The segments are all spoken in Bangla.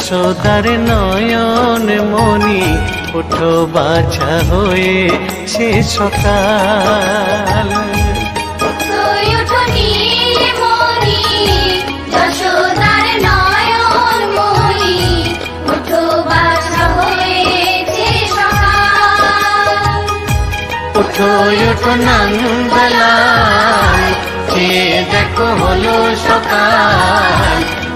যশোদার নয়ন মনি ওঠো বাছা হয়ে সে সকাল। ওঠো ওঠো নন্দলাল যে দেখো হলো সকাল।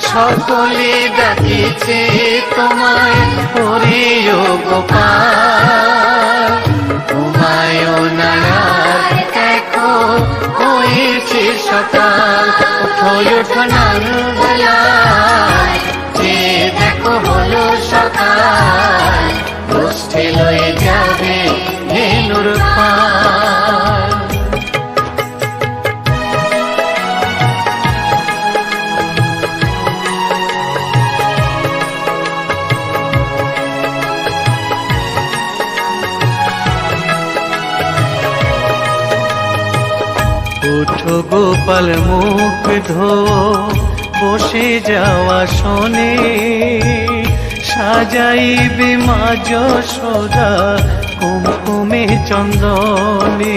সকলে ডাকেছে তোমায় হরিও গোপাল তোমায় নায়ার দেখো হয়েছে সকাল। ওঠো ওঠো গোপাল মুখ ধো বসে যাওয়া শোনে। সাজাইবে মা যশোদা কুমকুমে চন্দনে।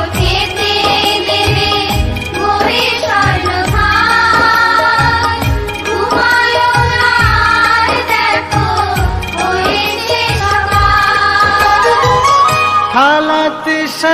খেতে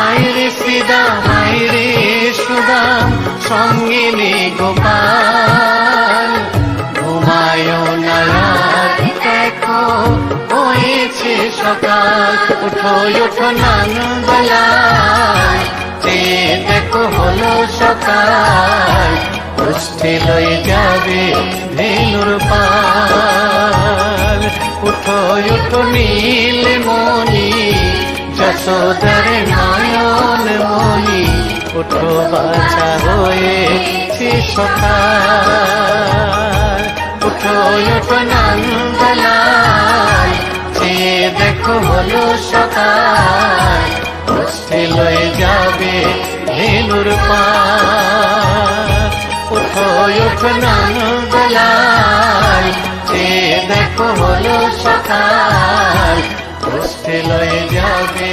আইরে সিদা আইরে সুদাম সঙ্গে নে গোপাল ঘুমায় নায়ার দেখো, হয়েছে সকাল, উঠো উঠো নন্দলাল যে দেখো হলো সকাল গোষ্ঠী লয়ে যাবে ধেনুর পাল। উঠো উঠো নীল মনি যশোদর মনি উঠো বাছা হয়েছে সকাল। উঠো উঠো নন্দলাল যে দেখো হলো সকাল গোষ্ঠী লয়ে যাবে ধেনুর পাল। উঠো উঠো নন্দলাল যে দেখো হলো সকাল উঠে লয়ে যাবে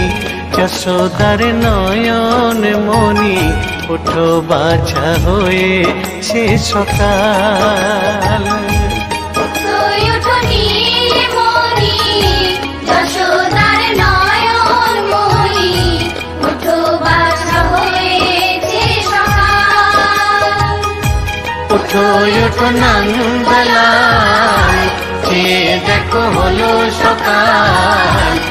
যশোদার নয়ন মনি ওঠো বাছা হয়ে সে সকাল। ওঠো ওঠো দেখো হলো সকাল।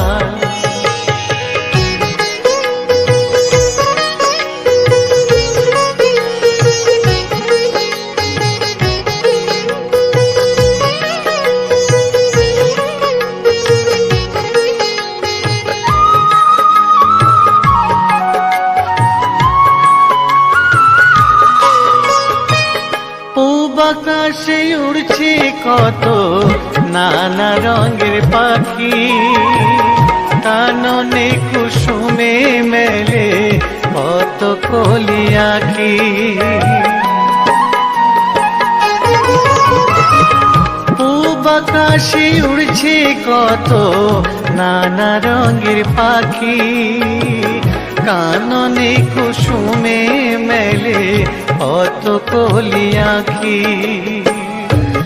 পূব আকাশে উড়ছে কত নানা রঙের পাখি। কাননে কুসুমে মেলে কত কলি আঁখি।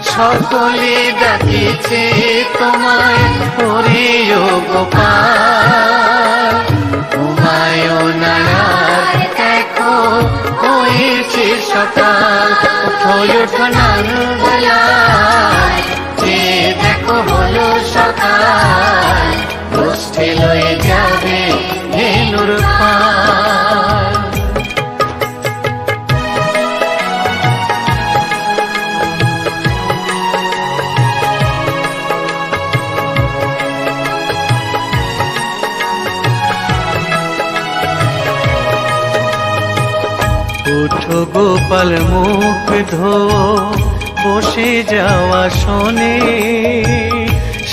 সকলে ডাকিছে তোমায় হরিও গোপাল। ঘুমায় নায়ার দেখো, হয়েছে সকাল। ওঠো ওঠো নানুবেলায় যে দেখো হলো সকাল। গোষ্ঠী লয়ে যাবে ধেনুর গোপাল মুখ ধো বসে যাওয়া শোনে।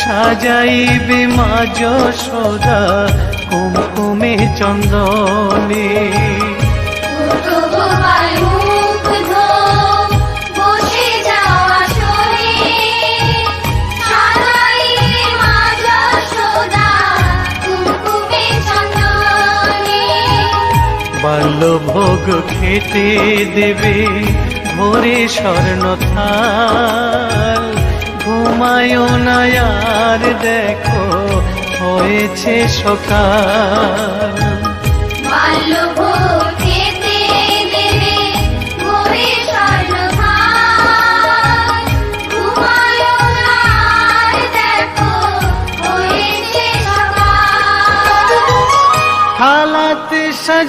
সাজাইবে মা যশোদা কুমকুমে চন্দনে। বাল্যভোগ খেতে দেবে ভোরে স্বর্ণ থাল ঘুমায়ও আর দেখো হয়েছে সকাল। বাল্যভোগ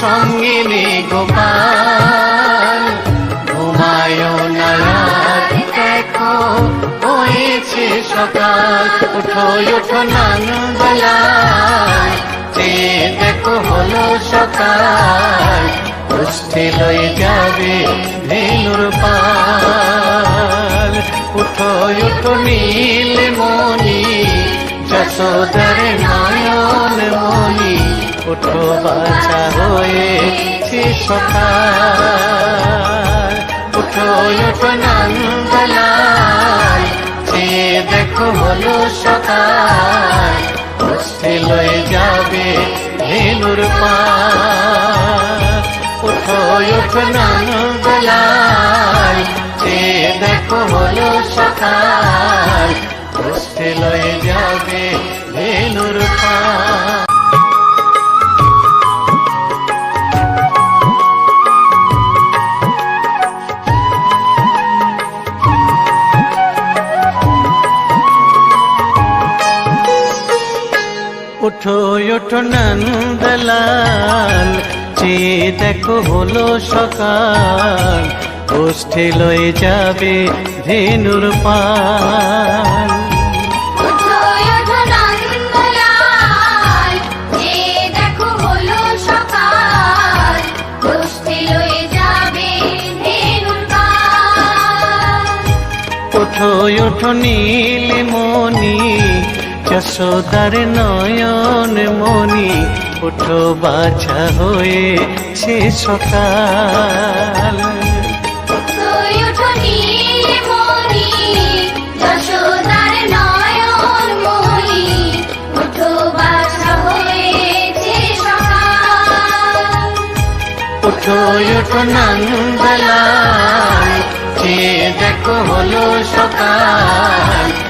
সঙ্গে নে গোপাল ঘুমায় দেখো হয়েছে সকাল উঠো উঠো নানবেলায় যে দেখো হলো সকাল উঠে লয়ে যাবে ধেনুর পাল। উঠো উঠো নীল মনি যশোদার নয়ন মনি উঠো বাছা হয়েছে সকাল। উঠো উঠো নন্দলাল চেয়ে দেখো হলো সকাল। বসতে লয়ে যাবে ধেনুর পা উঠো উঠো নন্দলাল চেয়ে দেখো হলো সকাল। বসতে লয়ে যাবে ধেনুর পা উঠো নন্দলাল চেয়ে দেখো হলো সকাল গোষ্ঠী লয়ে যাবে ধেনুর পাল। ওঠো ওঠো নন্দলাল যশোদার নয়ন মনি বাছা সকাল। ওঠো নয়ন মণি ওঠো সকাল। চেয়ে দেখো হলো সকাল।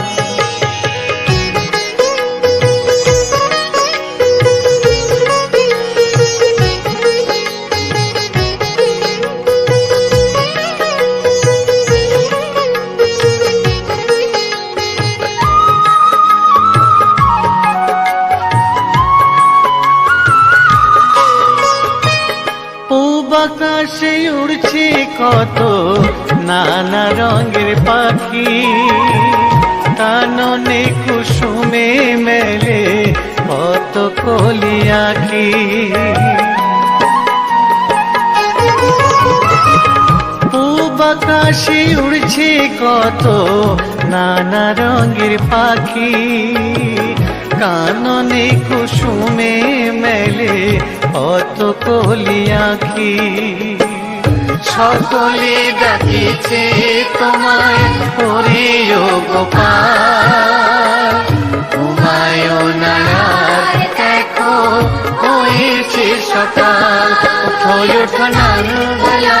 কলি আঁকি পূব আকাশে উড়ছে কত নানা রঙের পাখি। কাননে কুসুমে মেলে অত কলি আঁখি সকলে ডাকিছে তোমায় হরিও গোপাল। তোমায় নারায় হয়েছে সকাল। উঠো উঠো নন্দলাল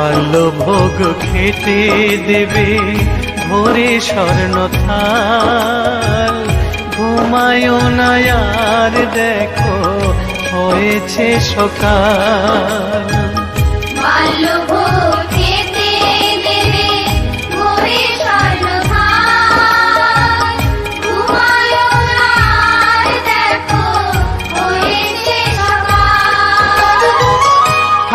বাল্য ভোগ খেতে দেবে ভোরে স্বর্ণ থাল। ঘুমায় না দেখো হয়েছে সকাল।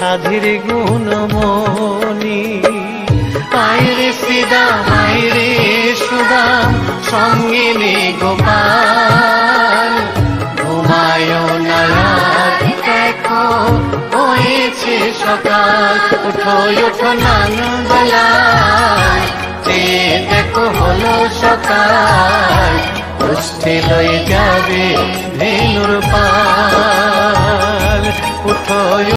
রাধির গুণমণি আয়রে সিদা আয়রে সুদাম সঙ্গে নে গোপাল। ঘুমায় নারায় হয়েছে সকাল। উঠো উঠো নানবেলায় দেখো, হলো সকাল। পুষ্টি লয়ে যাবে ধেনুর পাল। উঠো